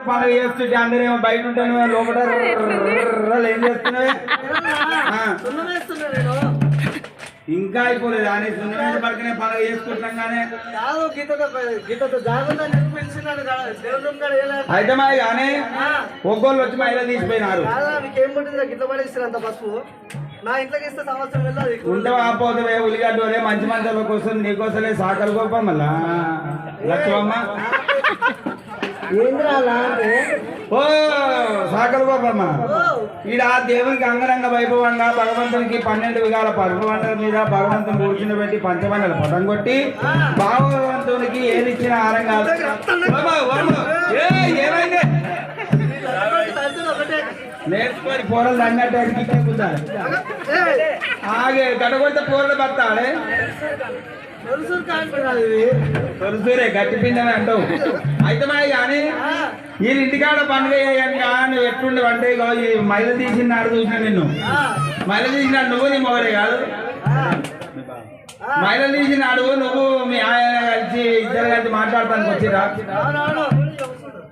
పనులు చేస్తుంటే అందరేమో బయట ఉంటాను లోపల ఏం చేస్తున్నావే ఇంకా అయిపోలేదు అని సున్నమైన పడకనే పనులు చేసుకుంటాం కానీ అయితే మా కానీ ఒక్కోళ్ళు వచ్చి మా ఇలా తీసిపోయినారు నా ఇంట్లోకి ఇస్తే సంవత్సరం వెళ్ళాలి ఉండవా పోతే ఉల్లిగడ్డ మంచి మంచి కోసం నీకోసమే సాకలు గొప్ప మళ్ళా లక్ష్మమ్మ ఓ సాకలు గొప్పమ్మ. ఈడ ఆ దేవునికి అంగరంగ వైభవంగా భగవంతునికి పన్నెండు విధాల పరమవంటల మీద భగవంతుని కూర్చుని పెట్టి పంచమండల పటం కొట్టి భగవంతునికి ఏది ఇచ్చిన నేర్చుకొని పోరలు అన్నట్టు ఎక్కించుకుంటారు ఆగే గడగొడితే పోరలు పడతాడే తెలుసు తొలుసూరే గట్టి అంటావు. అయితే మరి కానీ ఈ ఇంటికాడ పండుగ చేయంగా నువ్వు ఎట్టుండే అంటే ఈ మైలు తీసినాడు చూసిన నిన్ను. ఆ, మైలు తీసిన నువ్వు నీ మొగడే కాదు. మైలు తీసిన తీసినాడు నువ్వు మీ ఆయన కలిసి ఇద్దరు కలిసి మాట్లాడటానికి వచ్చిరా?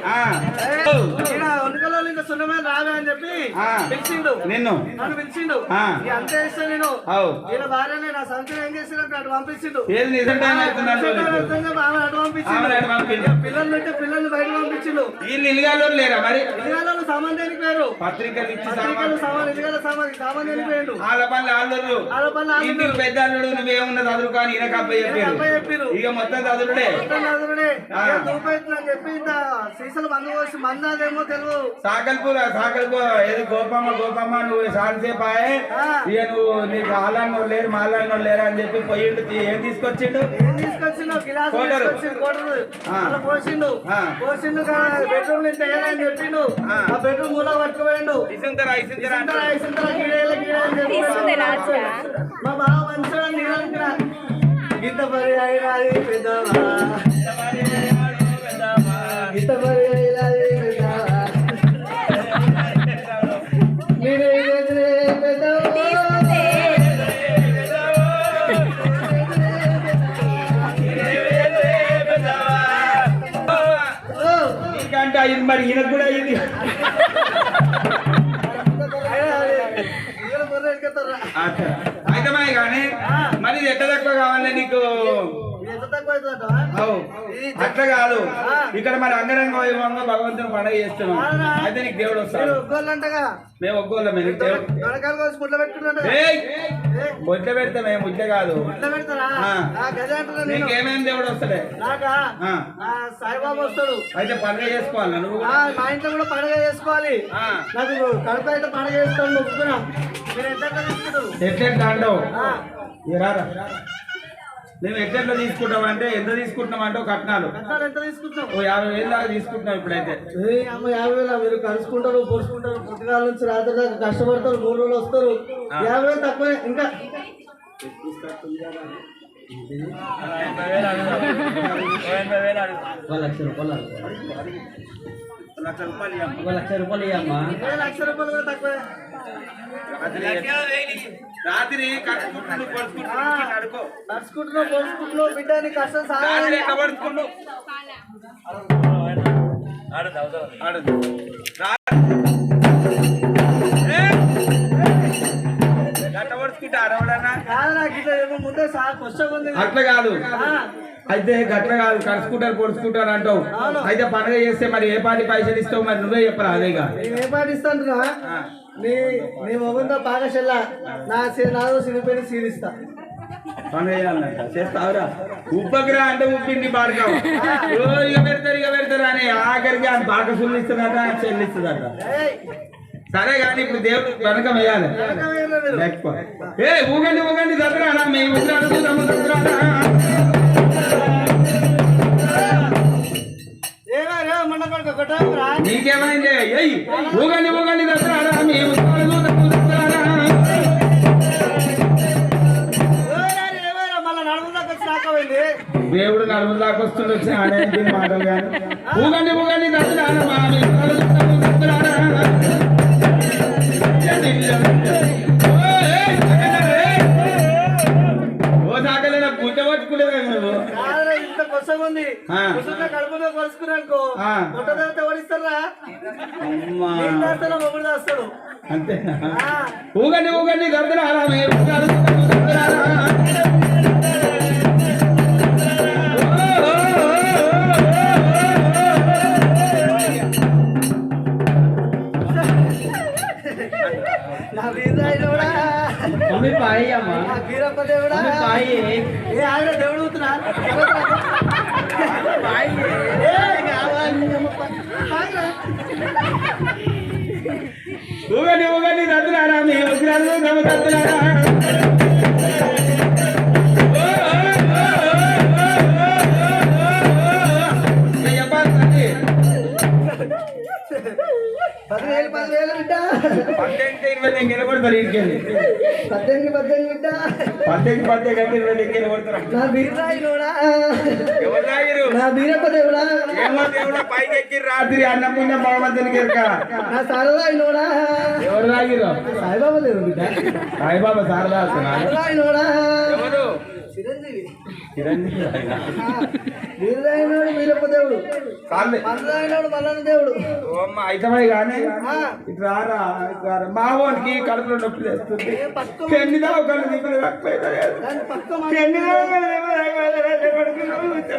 啊。来喽 అని చెప్పి. పిలిచిండు. నిన్ను. నన్ను పిలిచిండు. ఆ. ఇక అంతే ఇష్టం నేను. అవు. ఈయన భార్యనే నా సంచులు ఏం చేసినట్టు అటు పంపించిండు. పంపించిండు. పిల్లలు ఉంటే పిల్లల్ని బయట పంపించిండు. వీళ్ళు ఇల్లుగాలో లేరా మరి? పత్రికలు ఇచ్చి పత్రికలు సామాన్ ఇదిగాల సామాన్ సామాన్ వెళ్ళిపోయాడు వాళ్ళ పనులు ఆళ్ళు వాళ్ళ పనులు వాళ్ళు ఇంటికి పెద్ద అల్లుడు నువ్వేమున్న చదువు కానీ ఈయనకు అబ్బాయి చెప్పారు. ఇక మొత్తం చదువుడే. దూపైతుందని చెప్పి ఇంత సీసాలు మందు పోసి మందాదేమో తెలుగు కూడా సాకలికో ఏది గోపమ్మ గోపమ్మ నువ్వు సాల్సేపు ఆయే. ఇక నువ్వు నీకు ఆలాన్నోడు లేరు మాలాన్నోడు లేరు అని చెప్పి పోయిండు ఏం తీసుకొచ్చిండు? కోటరు పోసిండు. పోసిండు బెడ్రూమ్ తయారని చెప్పిండు. ఆ. కూడా మా బావ మంచిగా ఇంత పరి అయినా పెద్దవా అయితమే కానీ మరి ఎంత తక్కువ కావాలి నీకు అట్లా కాదు ఇక్కడ మరి అంగరంగ వైభవంగా భగవంతుని పండుగ చేస్తున్నాం అయితే నీకు దేవుడు వస్తాడు మేము ఒక్కోళ్ళ దేవుడు బొట్లు పెడతా మేము ముట్ల కాదు. నీకేమేం దేవుడు వస్తాడే? సాయిబాబు వస్తాడు. అయితే పండుగ చేసుకోవాలి నువ్వు? మా ఇంట్లో కూడా పండుగ చేసుకోవాలి. నాకు కడప అయితే పండుగ చేసుకోవాలి నువ్వు ఎట్లా అంటావు? మేము ఎట్లెట్లా తీసుకుంటాం అంటే ఎంత తీసుకుంటున్నాం అంటే కట్నాలు. ఎంత తీసుకుంటాం ఓ యాభై వేలు దాకా తీసుకుంటున్నాం ఇప్పుడైతే. యాభై వేల మీరు కలుసుకుంటారు పొడుచుకుంటారు పుస్తకాల నుంచి రాత్రి దాకా కష్టపడతారు మూడు రోజులు వస్తారు. యాభై వేలు తక్కువ ఇంకా లక్ష రూపాయలు రాత్రి కట్టుకుంటున్నావు పొడుచుకుంటున్నావు ఆడవాడ అట్లా కాదు. అయితే గట్ల కాదు కలుసుకుంటారు పొడుచుకుంటారు అంటావు. అయితే పండుగ చేస్తే మరి ఏ పాటి పైసలు ఇస్తావు మరి నువ్వే చెప్పరా అదేగా నేను ఏ పాటిస్తాంటున్నా నీ నీ మొగంతో పాకశల్లా నా నాదో సిరిపోయిన సీరిస్తా పండుగ చేస్తావురా? ఉప్పగిరా అంటే ఉప్పింది ఓ ఇక పెడతారు ఇక పెడతారు అని ఆఖరికి ఆయన బాక సుల్లిస్తుందట చెల్లిస్తుందట. సరే కానీ ఇప్పుడు దేవుడు వెనక వేయాలి. ఏ ఊగండి ఊగండి దసరా మేము అడుగుతాము దసరా నీకేమైంది? ఊగండి ఊగండి దసరా దేవుడు నలుగురు దాకా వస్తుండొచ్చు ఆడే మాటలు కానీ? ఊగండి ఊగండి దసరా కొసం ఉంది. కొసంలో కడుపులో కొలుసుకున్నానుకో ఆ. పొట్ట తర్వాత దాస్తాను మొగుడు దాస్తాడు అంతే ఆ. ఊగండి ఊగండి దద్దరారా మీ ఉత్తరాలు పద్దెనిమిది ఇరవై నేను నిలబడతారు ఇంటికెళ్ళి పద్దెనిమిది పద్దెనిమిది బిడ్డ? పద్దెనిమిది పద్దెనిమిది ఇరవై దగ్గర నా వీరాయుడా ఎవరు తాగిరు? నా వీరప్ప దేవుడా? ఏమో దేవుడా పైకి ఎక్కి రాత్రి అన్నపుణ్య భగవంతునికి ఎరక. నా సారదాయినోడా ఎవరు తాగిరు సాయిబాబా దేవుడు బిడ్డ. సాయిబాబా శారదా సారదాయినోడా ఎవరు? చిరంజీవి. వీరదాయినోడు వీరప్ప దేవుడు చాలే. మల్లదాయినోడు మల్లన్న దేవుడు అయితమై కానీ రారా ఇటు రారా. మా వానికి కడుపులో నొప్పి లేస్తుంది ఏ పెళ్ళి దావకాలు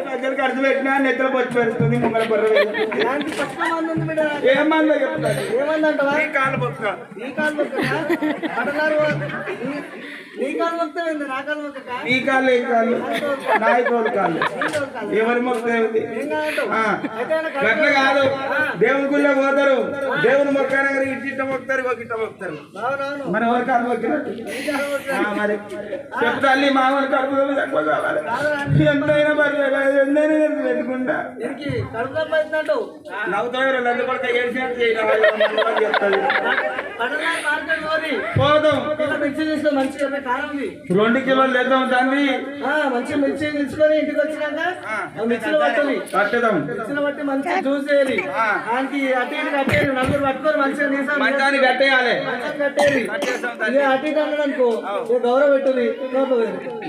దగ్గర ఖర్చు పెట్టినా నెత్తలు పొచ్చి పెడుతుంది ముంగల బొర్ర మంది బిడ్డ. ఏమన్నా చెప్తాను ఏమందంటవా ఈ కాలు పొక్క నీ మొక్కనా కాళ్ళు ఈ కాళ్ళు? నాయకులు కాళ్ళు ఎవరి మొక్క దేవుడి ఏం కాదంటావు ఆ. అయితే ఆయన కడుపులో- గట్ల కాదు. దేవుని గుళ్ళో పోతారు. దేవుని మొక్కనగారు ఇటు ఇట్ట మొక్తారు ఒక ఇట్ట మొక్తారు. మరి ఎవరి కాలు మొక్కినట్టు మరి. చెప్తాల్లి మామూలు కడుపు తక్కువ కావాలి. ఎంతైనా మరి ఎంతైనా పెట్టుకుంటా. నవ్వుతారు చేయడం చెప్తాది పట్టణాలు మార్కెట్ పోరి పోదాం. మంచిగా రెండు కిలోలు తెద్దాం ఆ, మంచిగా మిక్సీ తీసుకొని ఇంటికి వచ్చినాక కట్టదాం పట్టి మంచిగా. దానికి అటు ఇటు కట్టేది నలుగురు పట్టుకొని మంచిగా మంచాన్ని కట్టేయాలి. కట్టేది అటు ఇటు అన్నాడు అనుకో గౌరవ పెట్టుది లోపల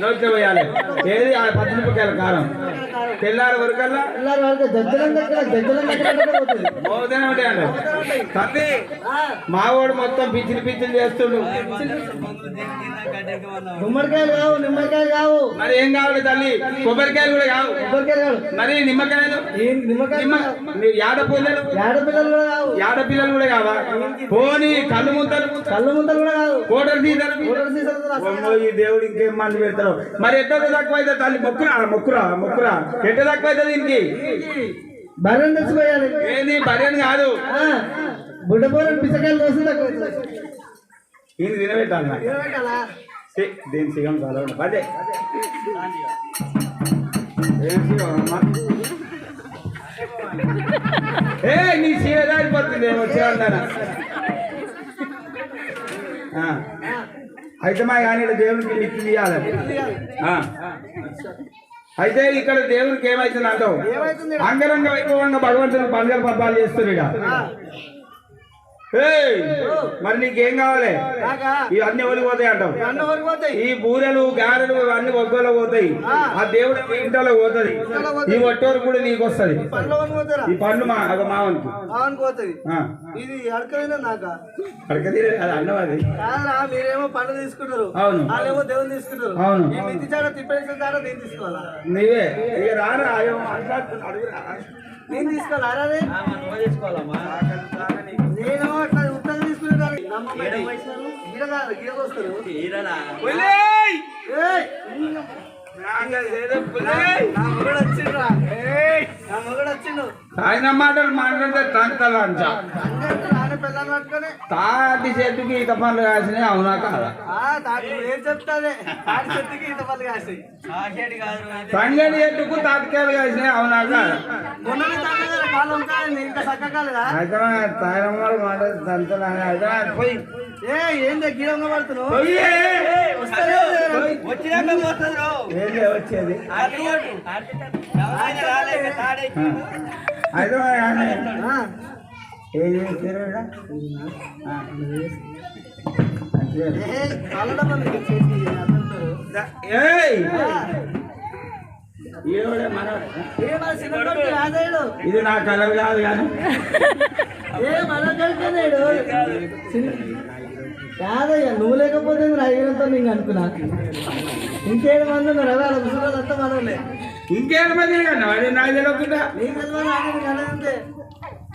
నోట్లో పోయాలి. ఏది? ఆ పది రూపాయల కారం. తెల్లారి వరకల్లా పిల్లలు వాళ్ళకి జడ్జలం దగ్గర జడ్జలం దగ్గర పోతుంది మోదనే ఉంటాయండి తల్లి మావాడు మొత్తం పిచ్చిలు పిచ్చిలు చేస్తుండు. గుమ్మడికాయలు కావు నిమ్మకాయలు కావు. మరి ఏం కావాలి తల్లి? కొబ్బరికాయలు కూడా కావు. కొబ్బరికాయలు కావు మరి నిమ్మకాయలు? నిమ్మకాయ నిమ్మ నీ యాడ పూలలు? ఆడపిల్లలు కూడా కావు. యాడ పిల్లలు కూడా కావా? పోనీ కళ్ళు ముద్దలు కళ్ళు ముంతలు కూడా కావు. కోటలు అమ్మో, ఈ దేవుడు ఇంకేం మంది పెడతారు మరి ఎట్లా తక్కువ అయితే తల్లి మొక్కురా మొక్కురా మొక్కురా. ఎట్లా తక్కువ అయితే దీనికి? బర్రెం తెచ్చిపోయాలి ఏంది బర్రెని కాదు. బుడ్డపోరని దోశలు తక్కువ నేను తినబెట్టాలి దేని సిగం చాలా అదే ఏం నీ దారిపోతుంది ఏమో చేయాలన్నా అయితే మా ఇక్కడ దేవునికి తీయాలి ఆ. అయితే ఇక్కడ దేవునికి ఏమైతుంది అంటావు అంగరంగ వైభవంగా భగవంతుని పండుగ పబ్బాలు చేస్తున్నాడు మరి నీకేం కావాలి? ఇవన్నీ ఎవరికి పోతాయి అంటావు. అన్న ఈ బూరెలు గారెలు ఇవన్నీ ఒగ్గోలో పోతాయి. ఆ. దేవుడి ఇంట్లో పోతుంది. ఈ ఒట్టోరు కూడా నీకు వస్తుంది ఈ పండు మా ఒక మావనికి. ఇది అది అన్నం అది మీరేమో పండ్లు తీసుకుంటారు. అవును. వాళ్ళేమో దేవుని తీసుకుంటారు. అవును. తిప్పేసిన నేను తీసుకోవాలా? నీవే. ఇక నేను తీసుకోవాలా అరే నేను అట్లా ఉత్తరం తీసుకునేదాన్ని కాదు గీడకు వస్తారు. ఆయన మాటలు మాట్లాడితే తంతలు అంట. తాటి చెట్టుకి ఈత పనులు కాసినాయి అవునా కాదా? తంగడి చెట్టుకు తాటికాయలు కాసినాయి అవునా కాదా? అయితే తాయనమ్మలు మాట అని అయితే పోయి. ఏ ఏంది గీడంగా పడుతున్నావు. వచ్చినాక వచ్చేది? ఇది నా కలర్ కాదు కానీ. కాదయ్యా నువ్వు లేకపోతే రైతులతో నేను అనుకున్నా ఇంకేడు మంది ఉన్నారు అదే వాళ్ళ ముసలి మనోళ్ళే ఇంకేడు మంది నాకు తెలియకుండా. నీకు తెలియదు